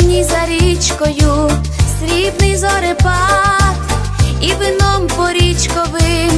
зеленій за річкою, срібний зорепад і вином порічковим.